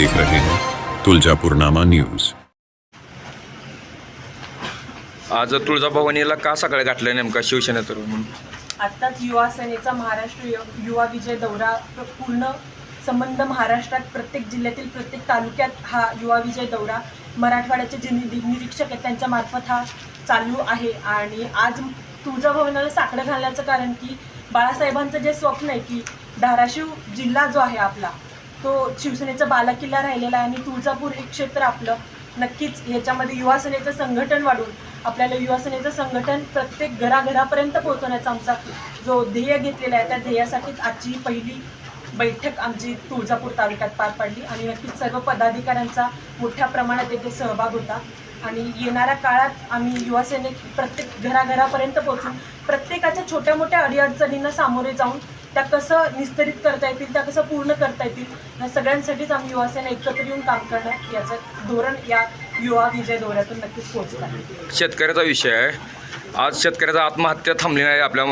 देख रहे हैं। तुलजापुरनामा न्यूज। आज तुळजाभवानीला का सकाळी गाठलं नेमका शिवसेनेतर म्हणून? आत्ताच युवा सेनेचा महाराष्ट्र यु- युवा विजय दौरा पूर्ण संबंध महाराष्ट्रात प्रत्येक जिल्ह्यातील प्रत्येक तालुक्यात हा युवा विजय दौरा मराठवाड्याचे जे निरी- निरीक्षक आहेत त्यांच्या मार्फत हा चालू आहे. आणि आज तुळजाभवनाला साकडं घालण्याचं कारण की बाळासाहेबांचं जे स्वप्न आहे की धाराशिव जिल्हा जो आहे आपला तो शिवसेनेचा बालाकिल्ला राहिलेला आहे आणि तुळजापूर हे क्षेत्र आपलं नक्कीच ह्याच्यामध्ये युवासेनेचं संघटन वाढून आपल्याला युवासेनेचं संघटन प्रत्येक घराघरापर्यंत पोहोचवण्याचा आमचा जो ध्येय घेतलेला आहे त्या ध्येयासाठीच आजची पहिली बैठक आमची तुळजापूर तालुक्यात पार पडली आणि नक्कीच सर्व पदाधिकाऱ्यांचा मोठ्या प्रमाणात येथे सहभाग होता. आणि येणाऱ्या काळात आम्ही युवासेने प्रत्येक घराघरापर्यंत पोहोचून प्रत्येकाच्या छोट्या मोठ्या अडीअडचणींना सामोरे जाऊन त्या कसं निस्तरित करता येतील त्या कसं पूर्ण करता येतील या सगळ्यांसाठीच आम्ही युवासेना एकत्र येऊन काम करणं याचं धोरण या युवा विजय दौऱ्यातून नक्कीच पोहोचत आहे शेतकऱ्याचा विषय आहे. आज शेतकऱ्याचा आत्महत्या थांबली नाही आपल्या